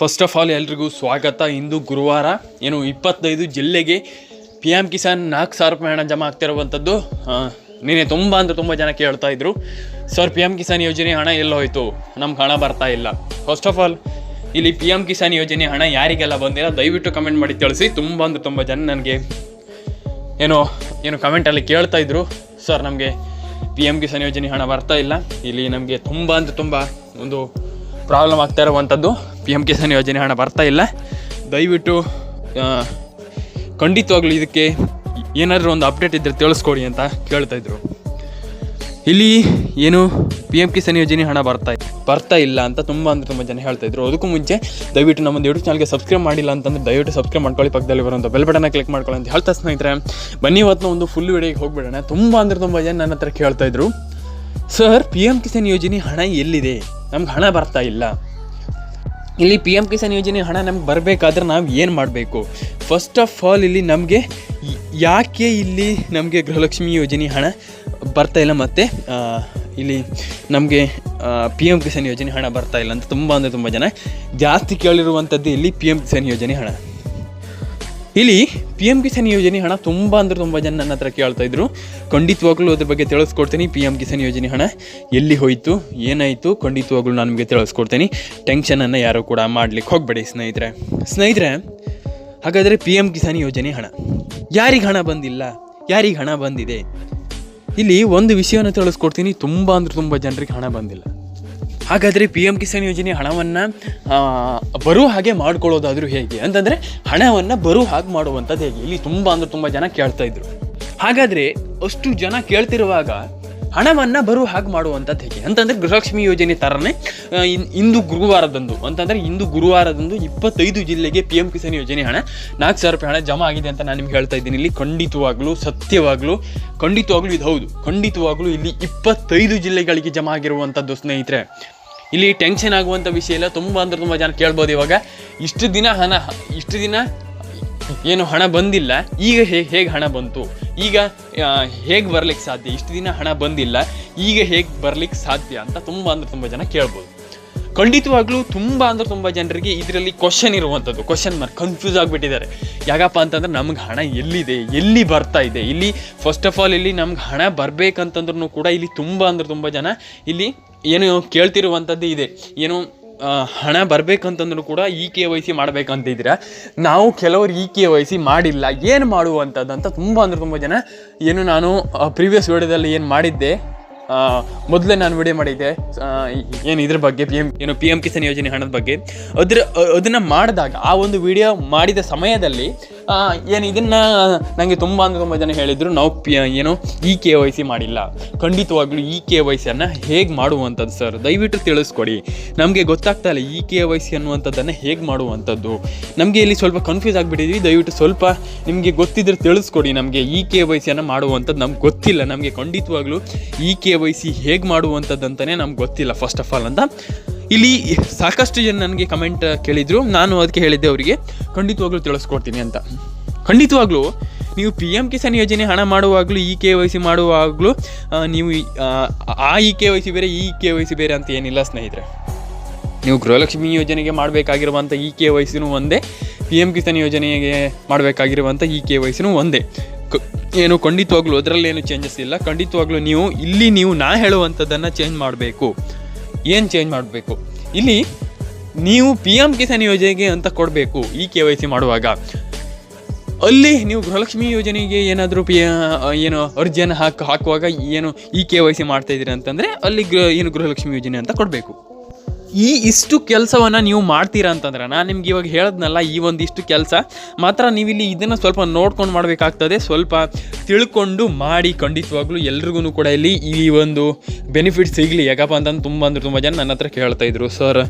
First of all ಎಲ್ರಿಗೂ ಸ್ವಾಗತ. ಇಂದು ಗುರುವಾರ, ಏನು, ಇಪ್ಪತ್ತೈದು ಜಿಲ್ಲೆಗೆ ಪಿ ಎಂ ಕಿಸಾನ್ ನಾಲ್ಕು ಸಾವಿರ ರೂಪಾಯಿ ಹಣ ಜಮಾ ಆಗ್ತಿರುವಂಥದ್ದು. ನೀನೆ ತುಂಬ ಅಂದರೆ ತುಂಬ ಜನ ಕೇಳ್ತಾ ಇದ್ರು. ಸರ್ ಪಿ ಎಂ ಕಿಸಾನ್ ಯೋಜನೆ ಹಣ ಎಲ್ಲೋಯ್ತು ನಮ್ಗೆ ಹಣ ಬರ್ತಾ ಇಲ್ಲ. ಫಸ್ಟ್ ಆಫ್ ಆಲ್ ಇಲ್ಲಿ ಪಿ ಎಂ ಕಿಸಾನ್ ಯೋಜನೆ ಹಣ ಯಾರಿಗೆಲ್ಲ ಬಂದಿಲ್ಲ? ದಯವಿಟ್ಟು ಕಮೆಂಟ್ ಮಾಡಿ ತಿಳಿಸಿ. ತುಂಬ ಅಂದರೆ ತುಂಬ ಜನ ನನಗೆ ಏನೋ, ಏನು ಕಮೆಂಟಲ್ಲಿ ಕೇಳ್ತಾ ಇದ್ರು. ಸರ್ ನಮಗೆ ಪಿ ಎಂ ಕಿಸಾನ್ ಯೋಜನೆ ಹಣ ಬರ್ತಾ ಇಲ್ಲ. ಇಲ್ಲಿ ನಮಗೆ ತುಂಬ ಅಂದರೆ ತುಂಬ ಒಂದು ಪ್ರಾಬ್ಲಮ್ ಆಗ್ತಾ ಇರುವಂಥದ್ದು. ಪಿ ಎಂ ಕಿಸಾನ್ ಯೋಜನೆ ಹಣ ಬರ್ತಾ ಇಲ್ಲ. ದಯವಿಟ್ಟು ಖಂಡಿತವಾಗ್ಲೂ ಇದಕ್ಕೆ ಏನಾದರೂ ಒಂದು ಅಪ್ಡೇಟ್ ಇದ್ದರೆ ತಿಳಿಸ್ಕೊಡಿ ಅಂತ ಕೇಳ್ತಾ ಇದ್ರು. ಇಲ್ಲಿ ಏನು ಪಿ ಎಂ ಕಿಸಾನ್ ಯೋಜನೆ ಹಣ ಬರ್ತಾ ಬರ್ತಾ ಇಲ್ಲ ಅಂತ ತುಂಬ ಅಂದರೆ ತುಂಬ ಜನ ಹೇಳ್ತಾ ಇದ್ರು. ಅದಕ್ಕೂ ಮುಂಚೆ ದಯವಿಟ್ಟು ನಮ್ಮ ಯೂಟ್ಯೂಬ್ ಚಾನಲ್ಗೆ ಸಬ್ಸ್ಕ್ರೈಬ್ ಮಾಡಿಲ್ಲ ಅಂತಂದ್ರೆ ದಯವಿಟ್ಟು ಸಬ್ಸ್ಕ್ರೈಬ್ ಮಾಡ್ಕೊಳ್ಳಿ. ಪಕ್ಕದಲ್ಲಿ ಬರೋಂಥ ಬೆಲ್ ಬಟನ್ನ ಕ್ಲಿಕ್ ಮಾಡ್ಕೊಳ್ಳಿ ಅಂತ ಹೇಳ್ತಾ ಸ್ನೇಹಿತರೆ. ಬನ್ನಿ ಇವತ್ತು ಒಂದು ಫುಲ್ ವಿಡಿಯೋಗೆ ಹೋಗ್ಬಿಡೋಣ. ತುಂಬ ಅಂದರೆ ತುಂಬ ಜನ ನನ್ನ ಹತ್ರ ಕೇಳ್ತಾ ಇದ್ರು. ಸರ್ ಪಿ ಎಂ ಕಿಸಾನ್ ಯೋಜನೆ ಹಣ ಎಲ್ಲಿದೆ? ನಮ್ಗೆ ಹಣ ಬರ್ತಾ ಇಲ್ಲ. ಇಲ್ಲಿ ಪಿ ಎಂ ಕಿಸಾನ್ ಯೋಜನೆ ಹಣ ನಮ್ಗೆ ಬರಬೇಕಾದ್ರೆ ನಾವು ಏನು ಮಾಡಬೇಕು? ಫಸ್ಟ್ ಆಫ್ ಆಲ್ ಇಲ್ಲಿ ನಮಗೆ ಯಾಕೆ ಇಲ್ಲಿ ನಮಗೆ ಗೃಹಲಕ್ಷ್ಮಿ ಯೋಜನೆ ಹಣ ಬರ್ತಾ ಇಲ್ಲ ಮತ್ತು ಇಲ್ಲಿ ನಮಗೆ ಪಿ ಎಂ ಕಿಸಾನ್ ಯೋಜನೆ ಹಣ ಬರ್ತಾ ಇಲ್ಲ ಅಂತ ತುಂಬ ಅಂದರೆ ತುಂಬ ಜನ ಜಾಸ್ತಿ ಕೇಳಿರುವಂಥದ್ದು ಇಲ್ಲಿ ಪಿ ಎಂ ಕಿಸಾನ್ ಯೋಜನೆ ಹಣ. ಇಲ್ಲಿ ಪಿ ಎಂ ಕಿಸಾನ್ ಯೋಜನೆ ಹಣ ತುಂಬ ಅಂದ್ರೆ ತುಂಬ ಜನ ನನ್ನ ಹತ್ರ ಕೇಳ್ತಾ ಇದ್ರು. ಖಂಡಿತವಾಗ್ಲೂ ಅದ್ರ ಬಗ್ಗೆ ತಿಳಿಸ್ಕೊಡ್ತೀನಿ. ಪಿ ಎಂ ಕಿಸಾನ್ ಯೋಜನೆ ಹಣ ಎಲ್ಲಿ ಹೋಯಿತು, ಏನಾಯಿತು, ಖಂಡಿತವಾಗ್ಲೂ ನಾನು ನಿಮಗೆ ತಿಳಿಸ್ಕೊಡ್ತೀನಿ. ಟೆನ್ಷನನ್ನು ಯಾರು ಕೂಡ ಮಾಡ್ಲಿಕ್ಕೆ ಹೋಗಬೇಡಿ ಸ್ನೇಹಿತರೆ. ಸ್ನೇಹಿತರೆ, ಹಾಗಾದರೆ ಪಿ ಎಂ ಕಿಸಾನ್ ಯೋಜನೆ ಹಣ, ಯಾರಿಗೆ ಹಣ ಬಂದಿಲ್ಲ? ಯಾರಿಗೆ ಹಣ ಬಂದಿದೆ? ಇಲ್ಲಿ ಒಂದು ವಿಷಯವನ್ನು ತಿಳಿಸ್ಕೊಡ್ತೀನಿ. ತುಂಬ ಅಂದ್ರೆ ತುಂಬ ಜನರಿಗೆ ಹಣ ಬಂದಿಲ್ಲ. ಹಾಗಾದರೆ ಪಿ ಎಂ ಕಿಸಾನ್ ಯೋಜನೆ ಹಣವನ್ನು ಬರೋ ಹಾಗೆ ಮಾಡ್ಕೊಳ್ಳೋದಾದರೂ ಹೇಗೆ? ಅಂತಂದರೆ ಹಣವನ್ನು ಬರೋ ಹಾಗೆ ಮಾಡುವಂಥದ್ದು ಹೇಗೆ? ಇಲ್ಲಿ ತುಂಬ ಅಂದರೆ ತುಂಬ ಜನ ಕೇಳ್ತಾ ಇದ್ರು. ಹಾಗಾದರೆ ಅಷ್ಟು ಜನ ಕೇಳ್ತಿರುವಾಗ ಹಣವನ್ನು ಬರೋ ಹಾಗೆ ಮಾಡುವಂಥದ್ದು ಹೇಗೆ? ಅಂತಂದರೆ ಗೃಹಲಕ್ಷ್ಮಿ ಯೋಜನೆ ಥರನೇ ಇಂದು ಗುರುವಾರದಂದು, ಅಂತಂದರೆ ಇಂದು ಗುರುವಾರದಂದು ಇಪ್ಪತ್ತೈದು ಜಿಲ್ಲೆಗೆ ಪಿ ಎಂ ಕಿಸಾನ್ ಯೋಜನೆ ಹಣ, ನಾಲ್ಕು ಸಾವಿರ ರೂಪಾಯಿ ಹಣ ಜಮಾ ಆಗಿದೆ ಅಂತ ನಾನು ನಿಮ್ಗೆ ಹೇಳ್ತಾ ಇದ್ದೀನಿ. ಇಲ್ಲಿ ಖಂಡಿತವಾಗ್ಲೂ, ಸತ್ಯವಾಗ್ಲೂ, ಖಂಡಿತವಾಗ್ಲೂ ಇದು ಹೌದು. ಖಂಡಿತವಾಗ್ಲೂ ಇಲ್ಲಿ ಇಪ್ಪತ್ತೈದು ಜಿಲ್ಲೆಗಳಿಗೆ ಜಮಾ ಆಗಿರುವಂಥದ್ದು ಸ್ನೇಹಿತರೆ. ಇಲ್ಲಿ ಟೆನ್ಷನ್ ಆಗುವಂಥ ವಿಷಯ ಇಲ್ಲ. ತುಂಬ ಅಂದ್ರೆ ತುಂಬ ಜನ ಕೇಳ್ಬೋದು ಇವಾಗ. ಇಷ್ಟು ದಿನ ಹಣ, ಇಷ್ಟು ದಿನ ಏನು ಹಣ ಬಂದಿಲ್ಲ. ಈಗ ಹೇಗೆ ಹೇಗೆ ಹಣ ಬಂತು? ಈಗ ಹೇಗೆ ಬರ್ಲಿಕ್ಕೆ ಸಾಧ್ಯ? ಇಷ್ಟು ದಿನ ಹಣ ಬಂದಿಲ್ಲ. ಈಗ ಹೇಗೆ ಬರ್ಲಿಕ್ಕೆ ಸಾಧ್ಯ ಅಂತ ತುಂಬ ಅಂದ್ರೆ ತುಂಬ ಜನ ಕೇಳ್ಬೋದು. ಖಂಡಿತವಾಗ್ಲೂ ತುಂಬ ಅಂದ್ರೆ ತುಂಬ ಜನರಿಗೆ ಇದರಲ್ಲಿ ಕ್ವಶನ್ ಇರುವಂಥದ್ದು. ಕ್ವಶನ್ ಮಾರ್ಕ್ ಕನ್ಫ್ಯೂಸ್ ಆಗಿಬಿಟ್ಟಿದ್ದಾರೆ. ಯಾಕಪ್ಪ ಅಂತಂದ್ರೆ ನಮ್ಗೆ ಹಣ ಎಲ್ಲಿದೆ? ಎಲ್ಲಿ ಬರ್ತಾ ಇದೆ? ಇಲ್ಲಿ ಫಸ್ಟ್ ಆಫ್ ಆಲ್ ಇಲ್ಲಿ ನಮ್ಗೆ ಹಣ ಬರಬೇಕಂತಂದ್ರೂ ಕೂಡ ಇಲ್ಲಿ ತುಂಬ ಅಂದ್ರೆ ತುಂಬ ಜನ ಇಲ್ಲಿ ಏನು ಕೇಳ್ತಿರುವಂಥದ್ದು ಇದೆ. ಏನು ಹಣ ಬರಬೇಕಂತಂದ್ರೂ ಕೂಡ ಇ ಕೆ ವೈ ಸಿ ಮಾಡಬೇಕಂತಿದ್ದೀರ ನಾವು ಕೆಲವರು ಇ ಕೆ ವೈ ಸಿ ಮಾಡಿಲ್ಲ. ಏನು ಮಾಡುವಂಥದ್ದು ಅಂತ ತುಂಬ ಅಂದ್ರೆ ತುಂಬ ಜನ ಏನು ನಾನು ಪ್ರೀವಿಯಸ್ ವಿಡಿಯೋದಲ್ಲಿ ಏನು ಮಾಡಿದ್ದೆ ಮೊದಲೇ ನಾನು ವಿಡಿಯೋ ಮಾಡಿದ್ದೆ ಏನು ಇದ್ರ ಬಗ್ಗೆ ಪಿ ಎಂ ಏನು ಪಿ ಎಂ ಕಿಸಾನ್ ಯೋಜನೆ ಹಣದ ಬಗ್ಗೆ. ಅದ್ರ ಅದನ್ನು ಮಾಡಿದಾಗ, ಆ ಒಂದು ವಿಡಿಯೋ ಮಾಡಿದ ಸಮಯದಲ್ಲಿ ಏನು ಇದನ್ನು ನನಗೆ ತುಂಬ ಅಂದ್ರೆ ತುಂಬ ಜನ ಹೇಳಿದರು, ನಾವು ಪಿ, ಏನು ಇ ಕೆ ವೈ ಸಿ ಮಾಡಿಲ್ಲ. ಖಂಡಿತವಾಗ್ಲೂ ಇ ಕೆ ವೈ ಸಿಯನ್ನು ಹೇಗೆ ಮಾಡುವಂಥದ್ದು ಸರ್? ದಯವಿಟ್ಟು ತಿಳಿಸ್ಕೊಡಿ. ನಮಗೆ ಗೊತ್ತಾಗ್ತಾ ಇಲ್ಲ ಇ ಕೆ ವೈ ಸಿ ಅನ್ನುವಂಥದ್ದನ್ನು ಹೇಗೆ ಮಾಡುವಂಥದ್ದು. ನಮಗೆ ಇಲ್ಲಿ ಸ್ವಲ್ಪ ಕನ್ಫ್ಯೂಸ್ ಆಗಿಬಿಟ್ಟಿದ್ವಿ. ದಯವಿಟ್ಟು ಸ್ವಲ್ಪ ನಿಮಗೆ ಗೊತ್ತಿದ್ರೆ ತಿಳಿಸ್ಕೊಡಿ ನಮಗೆ ಇ ಕೆ ವೈ ಸಿಯನ್ನು ಮಾಡುವಂಥದ್ದು ನಮ್ಗೆ ಗೊತ್ತಿಲ್ಲ. ನಮಗೆ ಖಂಡಿತವಾಗ್ಲೂ ಇ ಕೆ ವೈ ಸಿ ಹೇಗೆ ಮಾಡುವಂಥದ್ದು ಅಂತಲೇ ನಮ್ಗೆ ಗೊತ್ತಿಲ್ಲ ಫಸ್ಟ್ ಆಫ್ ಆಲ್ ಅಂತ. ಇಲ್ಲಿ ಸಾಕಷ್ಟು ಜನ ನನಗೆ ಕಮೆಂಟ್ ಕೇಳಿದರು. ನಾನು ಅದಕ್ಕೆ ಹೇಳಿದ್ದೆ ಅವರಿಗೆ ಖಂಡಿತವಾಗ್ಲೂ ತಿಳಿಸ್ಕೊಡ್ತೀನಿ ಅಂತ. ಖಂಡಿತವಾಗ್ಲೂ ನೀವು ಪಿ ಎಂ ಕಿಸಾನ್ ಯೋಜನೆ ಹಣ ಮಾಡುವಾಗಲೂ ಇ ಕೆ ವೈ ಸಿ ಮಾಡುವಾಗಲೂ ನೀವು ಆ, ಇ ಕೆ ವೈ ಸಿ ಬೇರೆ ಈ ಕೆ ವೈ ಸಿ ಬೇರೆ ಅಂತ ಏನಿಲ್ಲ ಸ್ನೇಹಿತರೆ. ನೀವು ಗೃಹಲಕ್ಷ್ಮಿ ಯೋಜನೆಗೆ ಮಾಡಬೇಕಾಗಿರುವಂಥ ಇ ಕೆ ವೈ ಸಿನೂ ಒಂದೇ ಪಿ ಎಂ ಕಿಸಾನ್ ಯೋಜನೆಗೆ ಮಾಡಬೇಕಾಗಿರುವಂಥ ಇ ಕೆ ವೈ ಸಿನೂ ಒಂದೇ. ಏನು ಖಂಡಿತವಾಗ್ಲೂ ಅದರಲ್ಲೇನು ಚೇಂಜಸ್ ಇಲ್ಲ. ಖಂಡಿತವಾಗ್ಲೂ ನೀವು ಇಲ್ಲಿ ನೀವು ನಾ ಹೇಳುವಂಥದ್ದನ್ನು ಚೇಂಜ್ ಮಾಡಬೇಕು. ಏನು ಚೇಂಜ್ ಮಾಡಬೇಕು? ಇಲ್ಲಿ ನೀವು ಪಿ ಎಂ ಕಿಸಾನ್ ಯೋಜನೆಗೆ ಅಂತ ಕೊಡಬೇಕು ಈ ಕೆ ವೈ ಸಿ ಮಾಡುವಾಗ. ಅಲ್ಲಿ ನೀವು ಗೃಹಲಕ್ಷ್ಮಿ ಯೋಜನೆಗೆ ಏನಾದರೂ ಪಿ ಏನು ಅರ್ಜಿಯನ್ನು ಹಾಕಿ, ಹಾಕುವಾಗ ಏನು ಈ ಕೆ ವೈ ಸಿ ಮಾಡ್ತಾ ಇದ್ದೀರಿ ಅಂತಂದರೆ ಅಲ್ಲಿ ಗೃಹ, ಏನು ಗೃಹಲಕ್ಷ್ಮಿ ಯೋಜನೆ ಅಂತ ಕೊಡಬೇಕು. ಈ ಇಷ್ಟು ಕೆಲಸವನ್ನು ನೀವು ಮಾಡ್ತೀರಾ ಅಂತಂದ್ರೆ ನಾನು ನಿಮ್ಗೆ ಇವಾಗ ಹೇಳದ್ನಲ್ಲ ಈ ಒಂದಿಷ್ಟು ಕೆಲಸ, ಮಾತ್ರ ನೀವಿಲ್ಲಿ ಇದನ್ನು ಸ್ವಲ್ಪ ನೋಡ್ಕೊಂಡು ಮಾಡಬೇಕಾಗ್ತದೆ. ಸ್ವಲ್ಪ ತಿಳ್ಕೊಂಡು ಮಾಡಿ ಖಂಡಿತವಾಗ್ಲೂ ಎಲ್ರಿಗೂ ಕೂಡ ಇಲ್ಲಿ ಈ ಒಂದು ಬೆನಿಫಿಟ್ ಸಿಗಲಿ. ಯಾಕಪ್ಪ ಅಂತಂದು ತುಂಬ ಅಂದ್ರೆ ತುಂಬ ಜನ ನನ್ನ ಹತ್ರ ಕೇಳ್ತಾಯಿದ್ರು ಸರ್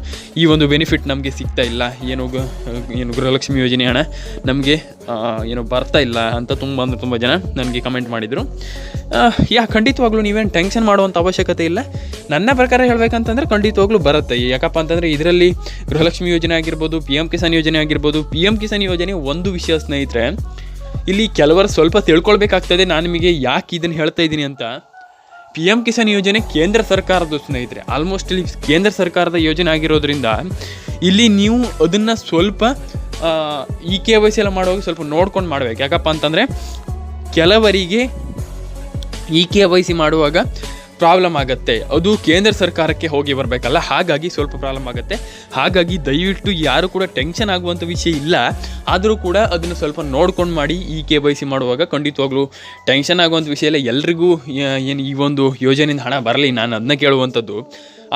ಈ ಒಂದು ಬೆನಿಫಿಟ್ ನಮಗೆ ಸಿಗ್ತಾ ಇಲ್ಲ. ಏನು ಏನು ಗೃಹಲಕ್ಷ್ಮಿ ಯೋಜನೆ ಹಣ ನಮಗೆ ಏನು ಬರ್ತಾ ಇಲ್ಲ ಅಂತ ತುಂಬ ಅಂದ್ರೆ ತುಂಬ ಜನ ನನಗೆ ಕಮೆಂಟ್ ಮಾಡಿದರು. ಯಾ, ಖಂಡಿತವಾಗ್ಲೂ ನೀವೇನು ಟೆನ್ಷನ್ ಮಾಡುವಂಥ ಅವಶ್ಯಕತೆ ಇಲ್ಲ. ನನ್ನ ಪ್ರಕಾರ ಹೇಳ್ಬೇಕಂತಂದ್ರೆ ಖಂಡಿತವಾಗ್ಲೂ ಬರುತ್ತೆ. ಯಾಕಪ್ಪ ಅಂತಂದರೆ ಇದರಲ್ಲಿ ಗೃಹಲಕ್ಷ್ಮಿ ಯೋಜನೆ ಆಗಿರ್ಬೋದು ಪಿ ಎಂ ಕಿಸಾನ್ ಯೋಜನೆ ಆಗಿರ್ಬೋದು ಪಿ ಎಂ ಕಿಸಾನ್ ಯೋಜನೆ ಒಂದು ವಿಷಯ ಸ್ನೇಹಿತರೆ, ಇಲ್ಲಿ ಕೆಲವರು ಸ್ವಲ್ಪ ತಿಳ್ಕೊಳ್ಬೇಕಾಗ್ತದೆ, ನಾನು ನಿಮಗೆ ಯಾಕೆ ಇದನ್ನು ಹೇಳ್ತಾ ಇದ್ದೀನಿ ಅಂತ. ಪಿ ಎಂ ಕಿಸಾನ್ ಯೋಜನೆ ಕೇಂದ್ರ ಸರ್ಕಾರದ ಸ್ನೇಹಿತರೆ ಆಲ್ಮೋಸ್ಟ್ ಇಲ್ಲಿ ಕೇಂದ್ರ ಸರ್ಕಾರದ ಯೋಜನೆ ಆಗಿರೋದ್ರಿಂದ ಇಲ್ಲಿ ನೀವು ಅದನ್ನು ಸ್ವಲ್ಪ ಇ ಕೆ ವೈ ಸಿ ಎಲ್ಲ ಮಾಡುವಾಗ ಸ್ವಲ್ಪ ನೋಡ್ಕೊಂಡು ಮಾಡ್ಬೇಕು. ಯಾಕಪ್ಪ ಅಂತಂದರೆ, ಕೆಲವರಿಗೆ ಇ ಕೆ ವೈ ಸಿ ಮಾಡುವಾಗ ಪ್ರಾಬ್ಲಮ್ ಆಗುತ್ತೆ. ಅದು ಕೇಂದ್ರ ಸರ್ಕಾರಕ್ಕೆ ಹೋಗಿ ಬರಬೇಕಲ್ಲ, ಹಾಗಾಗಿ ಸ್ವಲ್ಪ ಪ್ರಾಬ್ಲಮ್ ಆಗುತ್ತೆ. ಹಾಗಾಗಿ ದಯವಿಟ್ಟು ಯಾರು ಕೂಡ ಟೆನ್ಷನ್ ಆಗುವಂಥ ವಿಷಯ ಇಲ್ಲ. ಆದರೂ ಕೂಡ ಅದನ್ನು ಸ್ವಲ್ಪ ನೋಡ್ಕೊಂಡು ಮಾಡಿ ಈ ಕೆ ವೈ ಸಿ ಮಾಡುವಾಗ ಖಂಡಿತವಾಗ್ಲೂ ಟೆನ್ಷನ್ ಆಗುವಂಥ ವಿಷಯ ಇಲ್ಲ. ಎಲ್ರಿಗೂ ಏನು ಈ ಒಂದು ಯೋಜನೆಯಿಂದ ಹಣ ಬರಲಿ, ನಾನು ಅದನ್ನ ಕೇಳುವಂಥದ್ದು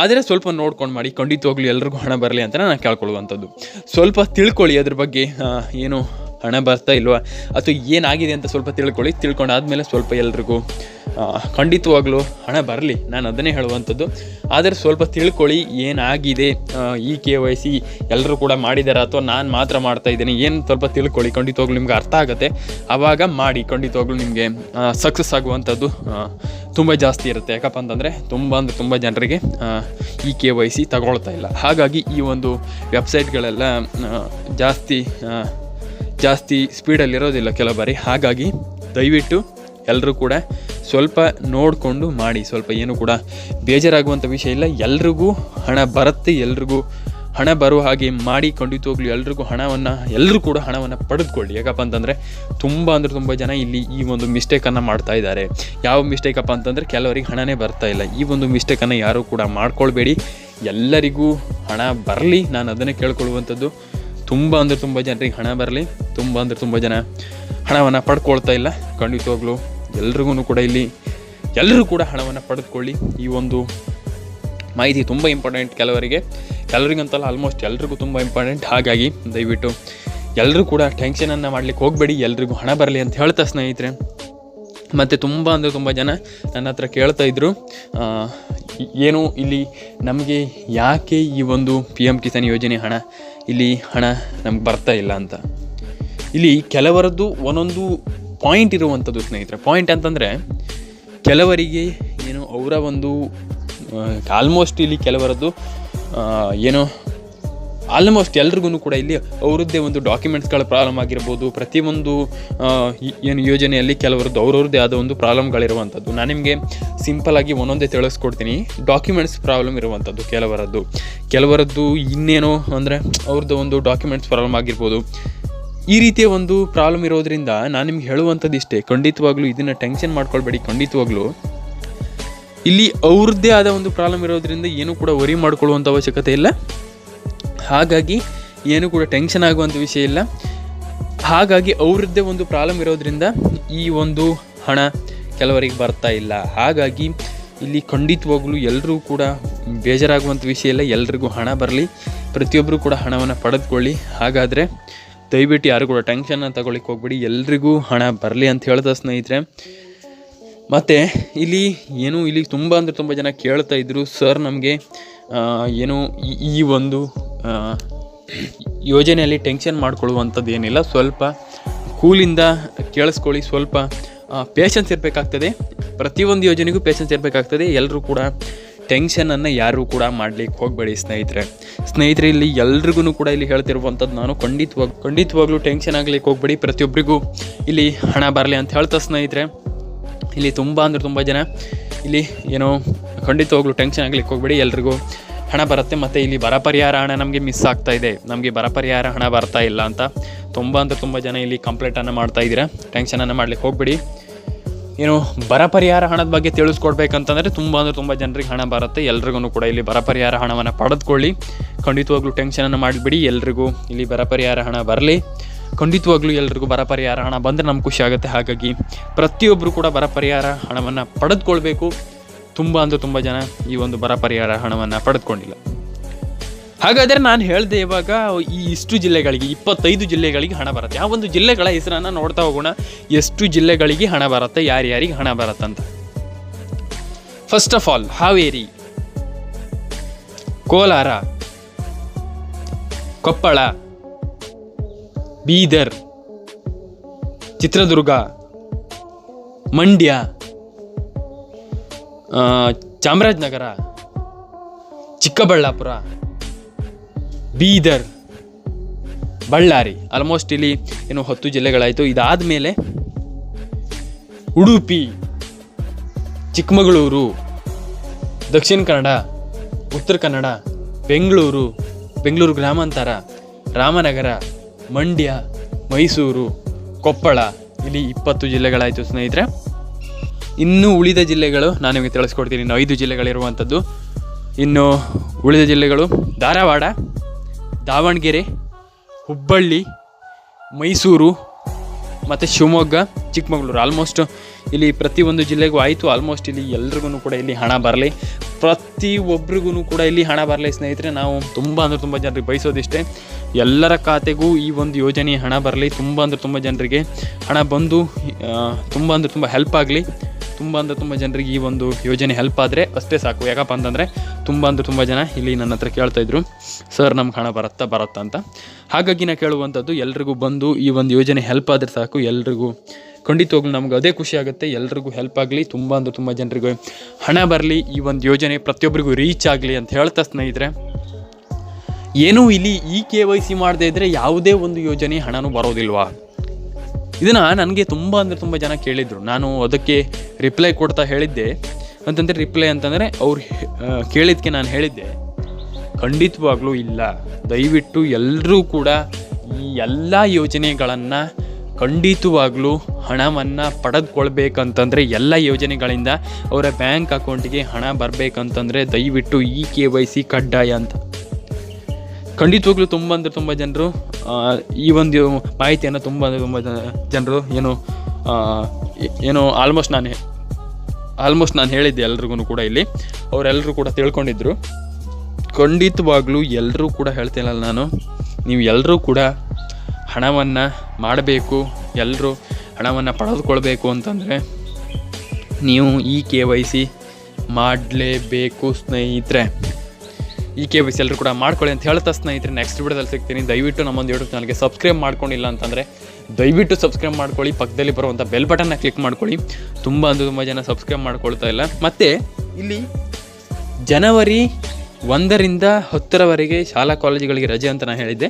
ಆದರೆ ಸ್ವಲ್ಪ ನೋಡ್ಕೊಂಡು ಮಾಡಿ, ಖಂಡಿತವಾಗ್ಲೂ ಎಲ್ರಿಗೂ ಹಣ ಬರಲಿ ಅಂತ ನಾನು ಕೇಳ್ಕೊಳ್ಳುವಂಥದ್ದು ಸ್ವಲ್ಪ ತಿಳ್ಕೊಳ್ಳಿ ಅದ್ರ ಬಗ್ಗೆ ಏನು ಹಣ ಬರ್ತಾ ಇಲ್ವಾ? ಅಥವಾ ಏನಾಗಿದೆ ಅಂತ ಸ್ವಲ್ಪ ತಿಳ್ಕೊಳ್ಳಿ. ತಿಳ್ಕೊಂಡಾದ್ಮೇಲೆ ಸ್ವಲ್ಪ ಎಲ್ರಿಗೂ ಖಂಡಿತವಾಗ್ಲೂ ಹಣ ಬರಲಿ. ನಾನು ಅದನ್ನೇ ಹೇಳುವಂಥದ್ದು. ಆದರೆ ಸ್ವಲ್ಪ ತಿಳ್ಕೊಳ್ಳಿ, ಏನಾಗಿದೆ? ಈ ಕೆ ವೈ ಸಿ ಎಲ್ಲರೂ ಕೂಡ ಮಾಡಿದ್ದಾರೆ ಅಥವಾ ನಾನು ಮಾತ್ರ ಮಾಡ್ತಾ ಇದ್ದೀನಿ? ಏನು ಸ್ವಲ್ಪ ತಿಳ್ಕೊಳ್ಳಿ. ಖಂಡಿತವಾಗ್ಲೂ ನಿಮ್ಗೆ ಅರ್ಥ ಆಗುತ್ತೆ. ಆವಾಗ ಮಾಡಿ. ಖಂಡಿತವಾಗ್ಲೂ ನಿಮಗೆ ಸಕ್ಸಸ್ ಆಗುವಂಥದ್ದು ತುಂಬ ಜಾಸ್ತಿ ಇರುತ್ತೆ. ಯಾಕಪ್ಪ ಅಂತಂದರೆ ತುಂಬ ಅಂದರೆ ತುಂಬ ಜನರಿಗೆ ಈ ಕೆ ವೈ ಸಿ ತಗೊಳ್ತಾ ಇಲ್ಲ. ಹಾಗಾಗಿ ಈ ಒಂದು ವೆಬ್ಸೈಟ್ಗಳೆಲ್ಲ ಜಾಸ್ತಿ ಜಾಸ್ತಿ ಸ್ಪೀಡಲ್ಲಿರೋದಿಲ್ಲ ಕೆಲವು ಬಾರಿ. ಹಾಗಾಗಿ ದಯವಿಟ್ಟು ಎಲ್ಲರೂ ಕೂಡ ಸ್ವಲ್ಪ ನೋಡಿಕೊಂಡು ಮಾಡಿ, ಸ್ವಲ್ಪ ಏನು ಕೂಡ ಬೇಜಾರಾಗುವಂಥ ವಿಷಯ ಇಲ್ಲ. ಎಲ್ರಿಗೂ ಹಣ ಬರುತ್ತೆ, ಎಲ್ರಿಗೂ ಹಣ ಬರುವ ಹಾಗೆ ಮಾಡಿ ಖಂಡಿತವಾಗ್ಲೂ ಎಲ್ರಿಗೂ ಹಣವನ್ನು ಎಲ್ಲರೂ ಕೂಡ ಹಣವನ್ನು ಪಡೆದುಕೊಳ್ಳಿ. ಯಾಕಪ್ಪ ಅಂತಂದರೆ ತುಂಬ ಅಂದರೆ ತುಂಬ ಜನ ಇಲ್ಲಿ ಈ ಒಂದು ಮಿಸ್ಟೇಕನ್ನು ಮಾಡ್ತಾ ಇದ್ದಾರೆ. ಯಾವ ಮಿಸ್ಟೇಕಪ್ಪ ಅಂತಂದರೆ ಕೆಲವರಿಗೆ ಹಣನೇ ಬರ್ತಾ ಇಲ್ಲ. ಈ ಒಂದು ಮಿಸ್ಟೇಕನ್ನು ಯಾರೂ ಕೂಡ ಮಾಡ್ಕೊಳ್ಬೇಡಿ. ಎಲ್ಲರಿಗೂ ಹಣ ಬರಲಿ. ನಾನು ಅದನ್ನೇ ಕೇಳ್ಕೊಳ್ಳುವಂಥದ್ದು, ತುಂಬ ಅಂದರೆ ತುಂಬ ಜನರಿಗೆ ಹಣ ಬರಲಿ. ತುಂಬ ಅಂದರೆ ತುಂಬ ಜನ ಹಣವನ್ನು ಪಡ್ಕೊಳ್ತಾ ಇಲ್ಲ. ಖಂಡಿತವಾಗ್ಲೂ ಎಲ್ರಿಗೂ ಕೂಡ ಇಲ್ಲಿ ಎಲ್ಲರೂ ಕೂಡ ಹಣವನ್ನು ಪಡೆದುಕೊಳ್ಳಿ. ಈ ಒಂದು ಮಾಹಿತಿ ತುಂಬ ಇಂಪಾರ್ಟೆಂಟ್ ಕೆಲವರಿಗೆ. ಕೆಲವರಿಗಂತಲ್ಲ ಆಲ್ಮೋಸ್ಟ್ ಎಲ್ರಿಗೂ ತುಂಬ ಇಂಪಾರ್ಟೆಂಟ್ ಹಾಗಾಗಿ ದಯವಿಟ್ಟು ಎಲ್ಲರೂ ಕೂಡ ಟೆನ್ಷನನ್ನು ಮಾಡಲಿಕ್ಕೆ ಹೋಗಬೇಡಿ. ಎಲ್ರಿಗೂ ಹಣ ಬರಲಿ ಅಂತ ಹೇಳ್ತಾ ಸ್ನೇಹಿತರೆ. ಮತ್ತು ತುಂಬ ಅಂದರೆ ತುಂಬ ಜನ ನನ್ನ ಹತ್ರ ಕೇಳ್ತಾ ಇದ್ದರು ಏನು ಇಲ್ಲಿ ನಮಗೆ ಯಾಕೆ ಈ ಒಂದು ಪಿ ಎಂ ಕಿಸಾನ್ ಯೋಜನೆ ಹಣ, ಇಲ್ಲಿ ಹಣ ನಮ್ಗೆ ಬರ್ತಾ ಇಲ್ಲ ಅಂತ. ಇಲ್ಲಿ ಕೆಲವರದ್ದು ಒಂದೊಂದು ಪಾಯಿಂಟ್ ಇರುವಂಥದ್ದು ಸ್ನೇಹಿತರೆ. ಪಾಯಿಂಟ್ ಅಂತಂದರೆ, ಕೆಲವರಿಗೆ ಏನು ಅವರ ಒಂದು ಆಲ್ಮೋಸ್ಟ್ ಇಲ್ಲಿ ಕೆಲವರದ್ದು ಏನು ಆಲ್ಮೋಸ್ಟ್ ಎಲ್ರಿಗೂ ಕೂಡ ಇಲ್ಲಿ ಅವರದ್ದೇ ಒಂದು ಡಾಕ್ಯುಮೆಂಟ್ಸ್ಗಳ ಪ್ರಾಬ್ಲಮ್ ಆಗಿರ್ಬೋದು. ಪ್ರತಿಯೊಂದು ಏನು ಯೋಜನೆಯಲ್ಲಿ ಕೆಲವರದ್ದು ಅವ್ರವ್ರದ್ದೇ ಆದ ಒಂದು ಪ್ರಾಬ್ಲಮ್ಗಳಿರುವಂಥದ್ದು ನಾನು ನಿಮಗೆ ಸಿಂಪಲಾಗಿ ಒಂದೊಂದೇ ತಿಳಿಸ್ಕೊಡ್ತೀನಿ. ಡಾಕ್ಯುಮೆಂಟ್ಸ್ ಪ್ರಾಬ್ಲಮ್ ಇರುವಂಥದ್ದು ಕೆಲವರದ್ದು. ಕೆಲವರದ್ದು ಇನ್ನೇನೋ ಅಂದರೆ, ಅವ್ರದ್ದು ಒಂದು ಡಾಕ್ಯುಮೆಂಟ್ಸ್ ಪ್ರಾಬ್ಲಮ್ ಆಗಿರ್ಬೋದು. ಈ ರೀತಿಯ ಒಂದು ಪ್ರಾಬ್ಲಮ್ ಇರೋದ್ರಿಂದ ನಾನು ನಿಮ್ಗೆ ಹೇಳುವಂಥದ್ದು ಇಷ್ಟೇ. ಖಂಡಿತವಾಗ್ಲೂ ಇದನ್ನು ಟೆನ್ಷನ್ ಮಾಡ್ಕೊಳ್ಬೇಡಿ, ಖಂಡಿತವಾಗ್ಲೂ. ಇಲ್ಲಿ ಅವ್ರದ್ದೇ ಆದ ಒಂದು ಪ್ರಾಬ್ಲಮ್ ಇರೋದ್ರಿಂದ ಏನು ಕೂಡ ವರಿ ಮಾಡ್ಕೊಳ್ಳುವಂಥ ಅವಶ್ಯಕತೆ ಇಲ್ಲ. ಹಾಗಾಗಿ ಏನು ಕೂಡ ಟೆನ್ಷನ್ ಆಗುವಂಥ ವಿಷಯ ಇಲ್ಲ. ಹಾಗಾಗಿ ಅವ್ರದ್ದೇ ಒಂದು ಪ್ರಾಬ್ಲಮ್ ಇರೋದ್ರಿಂದ ಈ ಒಂದು ಹಣ ಕೆಲವರಿಗೆ ಬರ್ತಾ ಇಲ್ಲ. ಹಾಗಾಗಿ ಇಲ್ಲಿ ಖಂಡಿತವಾಗ್ಲೂ ಎಲ್ಲರೂ ಕೂಡ ಬೇಜಾರಾಗುವಂಥ ವಿಷಯ ಇಲ್ಲ. ಎಲ್ರಿಗೂ ಹಣ ಬರಲಿ. ಪ್ರತಿಯೊಬ್ಬರೂ ಕೂಡ ಹಣವನ್ನು ಪಡೆದುಕೊಳ್ಳಿ. ಹಾಗಾದರೆ ದಯವಿಟ್ಟು ಯಾರು ಕೂಡ ಟೆನ್ಷನ್ನ ತಗೊಳ್ಳಿಕ್ಕೆ ಹೋಗ್ಬೇಡಿ. ಎಲ್ರಿಗೂ ಹಣ ಬರಲಿ ಅಂತ ಹೇಳ್ತಾ ಸ್ನೇಹಿತರೆ. ಮತ್ತು ಇಲ್ಲಿ ಏನು ಇಲ್ಲಿ ತುಂಬ ಅಂದರೆ ತುಂಬ ಜನ ಕೇಳ್ತಾ ಇದ್ರು. ಸರ್ ನಮಗೆ ಏನು ಈ- ಒಂದು ಯೋಜನೆಯಲ್ಲಿ ಟೆನ್ಷನ್ ಮಾಡಿಕೊಳ್ಳುವಂಥದ್ದು ಏನಿಲ್ಲ. ಸ್ವಲ್ಪ ಕೂಲಿಂದ ಕೇಳಿಸ್ಕೊಳ್ಳಿ. ಸ್ವಲ್ಪ ಪೇಷನ್ಸ್ ಇರಬೇಕಾಗ್ತದೆ. ಪ್ರತಿಯೊಂದು ಯೋಜನೆಗೂ ಪೇಷನ್ಸ್ ಇರಬೇಕಾಗ್ತದೆ. ಎಲ್ಲರೂ ಕೂಡ ಟೆನ್ಷನನ್ನು ಯಾರೂ ಕೂಡ ಮಾಡಲಿಕ್ಕೆ ಹೋಗಬೇಡಿ ಸ್ನೇಹಿತರೆ. ಸ್ನೇಹಿತರೆ, ಇಲ್ಲಿ ಎಲ್ರಿಗೂ ಕೂಡ ಇಲ್ಲಿ ಹೇಳ್ತಿರುವಂಥದ್ದು ನಾನು ಖಂಡಿತವಾಗಿ, ಖಂಡಿತವಾಗ್ಲೂ ಟೆನ್ಷನ್ ಆಗಲಿಕ್ಕೆ ಹೋಗಬೇಡಿ. ಪ್ರತಿಯೊಬ್ಬರಿಗೂ ಇಲ್ಲಿ ಹಣ ಬರಲಿ ಅಂತ ಹೇಳ್ತಾ ಸ್ನೇಹಿತರೆ. ಇಲ್ಲಿ ತುಂಬ ಅಂದರೆ ತುಂಬ ಜನ ಇಲ್ಲಿ ಏನೋ ಖಂಡಿತವಾಗ್ಲೂ ಟೆನ್ಷನ್ ಆಗ್ಲಿಕ್ಕೆ ಹೋಗಬೇಡಿ. ಎಲ್ರಿಗೂ ಹಣ ಬರುತ್ತೆ ಮತ್ತು ಇಲ್ಲಿ ಬರ ಪರಿಹಾರ ಹಣ ನಮಗೆ ಮಿಸ್ ಆಗ್ತಾ ಇದೆ. ನಮಗೆ ಬರ ಪರಿಹಾರ ಹಣ ಬರ್ತಾ ಇಲ್ಲ ಅಂತ ತುಂಬ ಅಂದರೆ ತುಂಬ ಜನ ಇಲ್ಲಿ ಕಂಪ್ಲೇಂಟನ್ನು ಮಾಡ್ತಾ ಇದ್ದೀರಾ. ಟೆನ್ಷನನ್ನು ಮಾಡ್ಲಿಕ್ಕೆ ಹೋಗ್ಬೇಡಿ. ಏನು ಬರ ಪರಿಹಾರ ಹಣದ ಬಗ್ಗೆ ತಿಳಿಸ್ಕೊಡ್ಬೇಕಂತಂದರೆ ತುಂಬ ಅಂದರೆ ತುಂಬ ಜನರಿಗೆ ಹಣ ಬರುತ್ತೆ. ಎಲ್ರಿಗೂ ಕೂಡ ಇಲ್ಲಿ ಬರ ಪರಿಹಾರ ಹಣವನ್ನು ಪಡೆದುಕೊಳ್ಳಿ. ಖಂಡಿತವಾಗ್ಲೂ ಟೆನ್ಷನನ್ನು ಮಾಡಿಬಿಡಿ. ಎಲ್ರಿಗೂ ಇಲ್ಲಿ ಬರ ಪರಿಹಾರ ಹಣ ಬರಲಿ. ಖಂಡಿತವಾಗ್ಲೂ ಎಲ್ರಿಗೂ ಬರ ಪರಿಹಾರ ಹಣ ಬಂದರೆ ನಮ್ಗೆ ಖುಷಿ ಆಗುತ್ತೆ. ಹಾಗಾಗಿ ಪ್ರತಿಯೊಬ್ಬರು ಕೂಡ ಬರ ಪರಿಹಾರ ಹಣವನ್ನು ಪಡೆದುಕೊಳ್ಬೇಕು. ತುಂಬ ಅಂದರೆ ತುಂಬ ಜನ ಈ ಒಂದು ಬರ ಪರಿಹಾರ ಹಣವನ್ನು ಪಡೆದುಕೊಂಡಿಲ್ಲ. ಹಾಗಾದರೆ ನಾನು ಹೇಳಿದೆ ಇವಾಗ ಈ ಇಷ್ಟು ಜಿಲ್ಲೆಗಳಿಗೆ, ಇಪ್ಪತ್ತೈದು ಜಿಲ್ಲೆಗಳಿಗೆ ಹಣ ಬರುತ್ತೆ. ಆ ಒಂದು ಜಿಲ್ಲೆಗಳ ಹೆಸರನ್ನು ನೋಡ್ತಾ ಹೋಗೋಣ. ಎಷ್ಟು ಜಿಲ್ಲೆಗಳಿಗೆ ಹಣ ಬರುತ್ತೆ, ಯಾರ್ಯಾರಿಗೆ ಹಣ ಬರುತ್ತೆ ಅಂತ. First of all Haveri, Kolar, Koppal, Bidar, Chitradurga, Mandya Chamarajanagar, Chikkaballapur. Bidar, Ballari almost ಇಲ್ಲಿ ಏನು ಹತ್ತು ಜಿಲ್ಲೆಗಳಾಯಿತು. ಇದಾದ ಮೇಲೆ ಉಡುಪಿ, ಚಿಕ್ಕಮಗಳೂರು, ದಕ್ಷಿಣ ಕನ್ನಡ, ಉತ್ತರ ಕನ್ನಡ, ಬೆಂಗಳೂರು ಬೆಂಗಳೂರು ಗ್ರಾಮಾಂತರ, ರಾಮನಗರ, ಮಂಡ್ಯ, ಮೈಸೂರು, ಕೊಪ್ಪಳ, ಇಲ್ಲಿ ಇಪ್ಪತ್ತು ಜಿಲ್ಲೆಗಳಾಯಿತು ಸ್ನೇಹಿತರೆ. ಇನ್ನು ಉಳಿದ ಜಿಲ್ಲೆಗಳು ನಾನು ನಿಮಗೆ ತಿಳಿಸ್ಕೊಡ್ತೀನಿ. ಇನ್ನು ಐದು ಜಿಲ್ಲೆಗಳಿರುವಂಥದ್ದು. ಇನ್ನು ಉಳಿದ ಜಿಲ್ಲೆಗಳು ಧಾರವಾಡ ದಾವಣಗೆರೆ, ಹುಬ್ಬಳ್ಳಿ, ಮೈಸೂರು ಮತ್ತು ಶಿವಮೊಗ್ಗ, ಚಿಕ್ಕಮಗಳೂರು. ಆಲ್ಮೋಸ್ಟ್ ಇಲ್ಲಿ ಪ್ರತಿಯೊಂದು ಜಿಲ್ಲೆಗೂ ಆಯಿತು. ಆಲ್ಮೋಸ್ಟ್ ಇಲ್ಲಿ ಎಲ್ರಿಗೂ ಕೂಡ ಇಲ್ಲಿ ಹಣ ಬರಲಿ. ಪ್ರತಿ ಒಬ್ರಿಗೂ ಕೂಡ ಇಲ್ಲಿ ಹಣ ಬರಲಿ ಸ್ನೇಹಿತರೆ. ನಾವು ತುಂಬ ಅಂದರೆ ತುಂಬ ಜನರಿಗೆ ಬಯಸೋದಿಷ್ಟೇ. ಎಲ್ಲರ ಖಾತೆಗೂ ಈ ಒಂದು ಯೋಜನೆ ಹಣ ಬರಲಿ. ತುಂಬ ಅಂದರೆ ತುಂಬ ಜನರಿಗೆ ಹಣ ಬಂದು ತುಂಬ ಅಂದರೆ ತುಂಬ ಹೆಲ್ಪ್ ಆಗಲಿ. ತುಂಬ ಅಂದರೆ ತುಂಬ ಜನರಿಗೆ ಈ ಒಂದು ಯೋಜನೆ ಹೆಲ್ಪ್ ಆದರೆ ಅಷ್ಟೇ ಸಾಕು. ಯಾಕಪ್ಪ ಅಂತಂದರೆ ತುಂಬ ಅಂದರೆ ತುಂಬ ಜನ ಇಲ್ಲಿ ನನ್ನ ಹತ್ರ ಕೇಳ್ತಾ ಇದ್ರು ಸರ್ ನಮ್ಗೆ ಹಣ ಬರುತ್ತಾ ಬರುತ್ತಾ ಅಂತ. ಹಾಗಾಗಿ ನಾ ಕೇಳುವಂಥದ್ದು ಎಲ್ರಿಗೂ ಬಂದು ಈ ಒಂದು ಯೋಜನೆ ಹೆಲ್ಪ್ ಆದರೆ ಸಾಕು, ಎಲ್ರಿಗೂ. ಖಂಡಿತವಾಗ್ಲೂ ನಮ್ಗೆ ಅದೇ ಖುಷಿ ಆಗುತ್ತೆ, ಎಲ್ರಿಗೂ ಹೆಲ್ಪ್ ಆಗಲಿ, ತುಂಬ ಅಂದರೆ ತುಂಬ ಜನರಿಗೆ. ಹಣ ಬರಲಿ, ಈ ಒಂದು ಯೋಜನೆ ಪ್ರತಿಯೊಬ್ಬರಿಗೂ ರೀಚ್ ಆಗಲಿ ಅಂತ ಹೇಳ್ತಾ ಸ್ನೇಹಿತರೆ. ಏನೂ ಇಲ್ಲಿ ಈ ಕೆ ವೈ ಸಿ ಮಾಡದೇ ಇದ್ದರೆ ಯಾವುದೇ ಒಂದು ಯೋಜನೆ ಹಣನೂ ಬರೋದಿಲ್ವಾ? ಇದನ್ನು ನನಗೆ ತುಂಬ ಅಂದರೆ ತುಂಬ ಜನ ಕೇಳಿದರು. ನಾನು ಅದಕ್ಕೆ ರಿಪ್ಲೈ ಕೊಡ್ತಾ ಹೇಳಿದ್ದೆ. ಅಂತಂದರೆ ರಿಪ್ಲೈ ಅಂತಂದರೆ ಅವ್ರು ಕೇಳಿದ್ದಕ್ಕೆ ನಾನು ಹೇಳಿದ್ದೆ. ಖಂಡಿತವಾಗ್ಲೂ ಇಲ್ಲ. ದಯವಿಟ್ಟು ಎಲ್ಲರೂ ಕೂಡ ಈ ಎಲ್ಲ ಯೋಜನೆಗಳನ್ನು ಖಂಡಿತವಾಗ್ಲೂ ಹಣವನ್ನು ಪಡೆದುಕೊಳ್ಬೇಕಂತಂದರೆ, ಎಲ್ಲ ಯೋಜನೆಗಳಿಂದ ಅವರ ಬ್ಯಾಂಕ್ ಅಕೌಂಟಿಗೆ ಹಣ ಬರಬೇಕಂತಂದರೆ ದಯವಿಟ್ಟು ಇ ಕೆ ವೈ ಸಿ ಕಡ್ಡಾಯ ಅಂತ. ಖಂಡಿತವಾಗ್ಲೂ ತುಂಬ ಅಂದರೆ ತುಂಬ ಜನರು ಈ ಒಂದು ಮಾಹಿತಿಯನ್ನು ತುಂಬ ಅಂದರೆ ತುಂಬ ಜನರು ಏನು ಏನು ಆಲ್ಮೋಸ್ಟ್ ನಾನು ಆಲ್ಮೋಸ್ಟ್ ನಾನು ಹೇಳಿದ್ದೆ ಎಲ್ರಿಗೂ ಕೂಡ ಇಲ್ಲಿ. ಅವರೆಲ್ಲರೂ ಕೂಡ ತಿಳ್ಕೊಂಡಿದ್ರು. ಖಂಡಿತವಾಗ್ಲೂ ಎಲ್ಲರೂ ಕೂಡ ಹೇಳ್ತಿಲ್ಲ ನಾನು. ನೀವು ಎಲ್ಲರೂ ಕೂಡ ಹಣವನ್ನು ಮಾಡಬೇಕು ಎಲ್ಲರೂ ಹಣವನ್ನು ಪಡೆದುಕೊಳ್ಬೇಕು ಅಂತಂದರೆ, ನೀವು ಈ ಕೆ ವೈ ಸಿ ಮಾಡಲೇಬೇಕು ಸ್ನೇಹಿತರೆ. ಈ ಕೆ ಸಿ ಎಲ್ಲರೂ ಕೂಡ ಮಾಡ್ಕೊಳ್ಳಿ ಅಂತ ಹೇಳ್ತಾ ಸ್ನೇಹಿತರೆ ನೆಕ್ಸ್ಟ್ ವಿಡಿಯೋದಲ್ಲಿ ಸಿಗ್ತೀನಿ. ದಯವಿಟ್ಟು ನಮ್ಮೊಂದು ಯೂಟ್ಯೂಬ್ ಚಾನಲ್ಗೆ ಸಬ್ಸ್ಕ್ರೈಬ್ ಮಾಡ್ಕೊಂಡಿಲ್ಲ ಅಂತಂದರೆ ದಯವಿಟ್ಟು ಸಬ್ಸ್ಕ್ರೈಬ್ ಮಾಡ್ಕೊಳ್ಳಿ, ಪಕ್ಕದಲ್ಲಿ ಬರುವಂಥ ಬೆಲ್ ಬಟನ್ನ ಕ್ಲಿಕ್ ಮಾಡ್ಕೊಳ್ಳಿ. ತುಂಬ ಅಂದರೆ ತುಂಬ ಜನ ಸಬ್ಸ್ಕ್ರೈಬ್ ಮಾಡ್ಕೊಳ್ತಾ ಇಲ್ಲ. ಮತ್ತು ಇಲ್ಲಿ ಜನವರಿ ಒಂದರಿಂದ ಹತ್ತರವರೆಗೆ ಶಾಲಾ ಕಾಲೇಜುಗಳಿಗೆ ರಜೆ ಅಂತ ನಾನು ಹೇಳಿದ್ದೆ.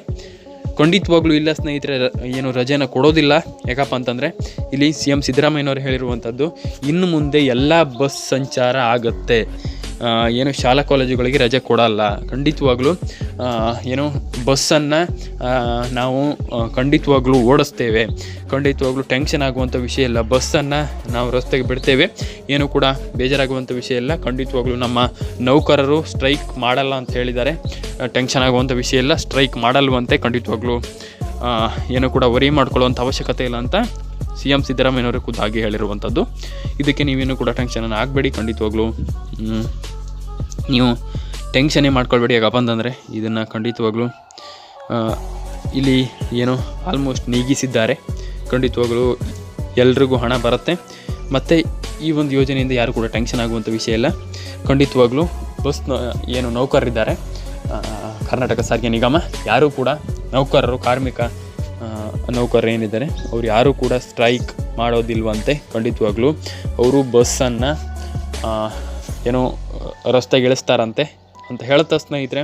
ಖಂಡಿತವಾಗ್ಲೂ ಇಲ್ಲ ಸ್ನೇಹಿತರೆ ಏನು ರಜೆನ ಕೊಡೋದಿಲ್ಲ. ಯಾಕಪ್ಪ ಅಂತಂದರೆ ಇಲ್ಲಿ ಸಿ ಎಂ ಸಿದ್ದರಾಮಯ್ಯನವರು ಹೇಳಿರುವಂಥದ್ದು ಇನ್ನು ಮುಂದೆ ಎಲ್ಲ ಬಸ್ ಸಂಚಾರ ಆಗುತ್ತೆ. ಏನು ಶಾಲಾ ಕಾಲೇಜುಗಳಿಗೆ ರಜೆ ಕೊಡಲ್ಲ. ಖಂಡಿತವಾಗ್ಲೂ ಏನು ಬಸ್ಸನ್ನು ನಾವು ಖಂಡಿತವಾಗ್ಲೂ ಓಡಿಸ್ತೇವೆ. ಖಂಡಿತವಾಗ್ಲೂ ಟೆನ್ಷನ್ ಆಗುವಂಥ ವಿಷಯ ಇಲ್ಲ. ಬಸ್ಸನ್ನು ನಾವು ರಸ್ತೆಗೆ ಬಿಡ್ತೇವೆ. ಏನು ಕೂಡ ಬೇಜಾರಾಗುವಂಥ ವಿಷಯ ಇಲ್ಲ. ಖಂಡಿತವಾಗ್ಲೂ ನಮ್ಮ ನೌಕರರು ಸ್ಟ್ರೈಕ್ ಮಾಡಲ್ಲ ಅಂತ ಹೇಳಿದ್ದಾರೆ. ಟೆನ್ಷನ್ ಆಗುವಂಥ ವಿಷಯ ಇಲ್ಲ. ಸ್ಟ್ರೈಕ್ ಮಾಡಲ್ವಂತೆ ಖಂಡಿತವಾಗ್ಲೂ. ಏನು ಕೂಡ ವರಿ ಮಾಡ್ಕೊಳ್ಳುವಂಥ ಅವಶ್ಯಕತೆ ಇಲ್ಲ ಅಂತ ಸಿ ಎಂ ಸಿದ್ದರಾಮಯ್ಯವರು ಖುದ್ದಾಗಿ ಹೇಳಿರುವಂಥದ್ದು ಇದಕ್ಕೆ ನೀವೇನು ಕೂಡ ಟೆನ್ಷನನ್ನು ಆಗಬೇಡಿ ಖಂಡಿತವಾಗ್ಲೂ ನೀವು ಟೆನ್ಷನ್ನೇ ಮಾಡ್ಕೊಳ್ಬೇಡಿ ಯಾಕಪ್ಪ ಅಂತಂದರೆ ಇದನ್ನು ಖಂಡಿತವಾಗ್ಲೂ ಇಲ್ಲಿ ಏನು ಆಲ್ಮೋಸ್ಟ್ ನೀಗಿಸಿದ್ದಾರೆ. ಖಂಡಿತವಾಗ್ಲೂ ಎಲ್ರಿಗೂ ಹಣ ಬರುತ್ತೆ. ಮತ್ತು ಈ ಒಂದು ಯೋಜನೆಯಿಂದ ಯಾರು ಕೂಡ ಟೆನ್ಷನ್ ಆಗುವಂಥ ವಿಷಯ ಇಲ್ಲ. ಖಂಡಿತವಾಗ್ಲೂ ಬಸ್ ಏನು ನೌಕರರಿದ್ದಾರೆ. ಕರ್ನಾಟಕ ಸಾರಿಗೆ ನಿಗಮ, ಯಾರೂ ಕೂಡ ನೌಕರರು, ಕಾರ್ಮಿಕ ನೌಕರರು ಏನಿದ್ದಾರೆ ಅವ್ರು ಯಾರೂ ಕೂಡ ಸ್ಟ್ರೈಕ್ ಮಾಡೋದಿಲ್ವಂತೆ ಖಂಡಿತವಾಗ್ಲೂ. ಅವರು ಬಸ್ಸನ್ನು ಏನೋ ರಸ್ತೆಗೆ ಇಳಿಸ್ತಾರಂತೆ ಅಂತ ಹೇಳ್ತಾ ಸ್ನೇಹಿತರೆ,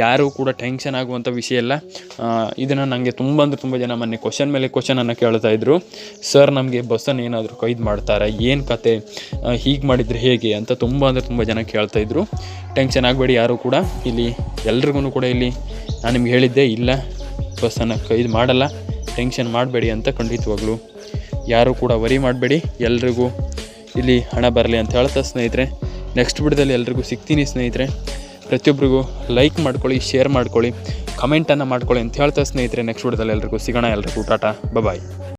ಯಾರೂ ಕೂಡ ಟೆನ್ಷನ್ ಆಗುವಂಥ ವಿಷಯ ಇಲ್ಲ. ಇದನ್ನು ನನಗೆ ತುಂಬ ಅಂದರೆ ತುಂಬ ಜನ ಮೊನ್ನೆ ಕ್ವಶನ್ ಮೇಲೆ ಕ್ವಶನನ್ನು ಕೇಳ್ತಾ ಇದ್ರು. ಸರ್, ನಮಗೆ ಬಸ್ಸನ್ನು ಏನಾದರೂ ಕೈದು ಮಾಡ್ತಾರೆ? ಏನು ಕತೆ? ಹೀಗೆ ಮಾಡಿದರೆ ಹೇಗೆ ಅಂತ ತುಂಬ ಅಂದರೆ ತುಂಬ ಜನ ಕೇಳ್ತಾ ಇದ್ರು. ಟೆನ್ಷನ್ ಆಗಬೇಡಿ ಯಾರೂ ಕೂಡ. ಇಲ್ಲಿ ಎಲ್ರಿಗೂ ಕೂಡ ಇಲ್ಲಿ ನಾನು ನಿಮ್ಗೆ ಹೇಳಿದ್ದೆ ಇಲ್ಲ. ಬಸ್ಸನ್ನು ಕೈದು ಮಾಡಲ್ಲ. ಟೆನ್ಷನ್ ಮಾಡಬೇಡಿ ಅಂತ ಖಂಡಿತವಾಗ್ಲು. ಯಾರೂ ಕೂಡ ವರಿ ಮಾಡಬೇಡಿ. ಎಲ್ರಿಗೂ ಇಲ್ಲಿ ಹಣ ಬರಲಿ ಅಂತ ಹೇಳ್ತಾ ಸ್ನೇಹಿತರೆ. ನೆಕ್ಸ್ಟ್ ಬಿಡದಲ್ಲಿ ಎಲ್ರಿಗೂ ಸಿಗ್ತೀನಿ ಸ್ನೇಹಿತರೆ. ಪ್ರತಿಯೊಬ್ಬರಿಗೂ ಲೈಕ್ ಮಾಡ್ಕೊಳ್ಳಿ ಶೇರ್ ಮಾಡ್ಕೊಳ್ಳಿ ಕಮೆಂಟನ್ನು ಮಾಡ್ಕೊಳ್ಳಿ ಅಂತ ಹೇಳ್ತಾ ಸ್ನೇಹಿತರೆ. ನೆಕ್ಸ್ಟ್ ಬಿಡದಲ್ಲಿ ಎಲ್ರಿಗೂ ಸಿಗೋಣ ಎಲ್ರಿಗೂ. ಟಾಟಾ ಬಾಯ್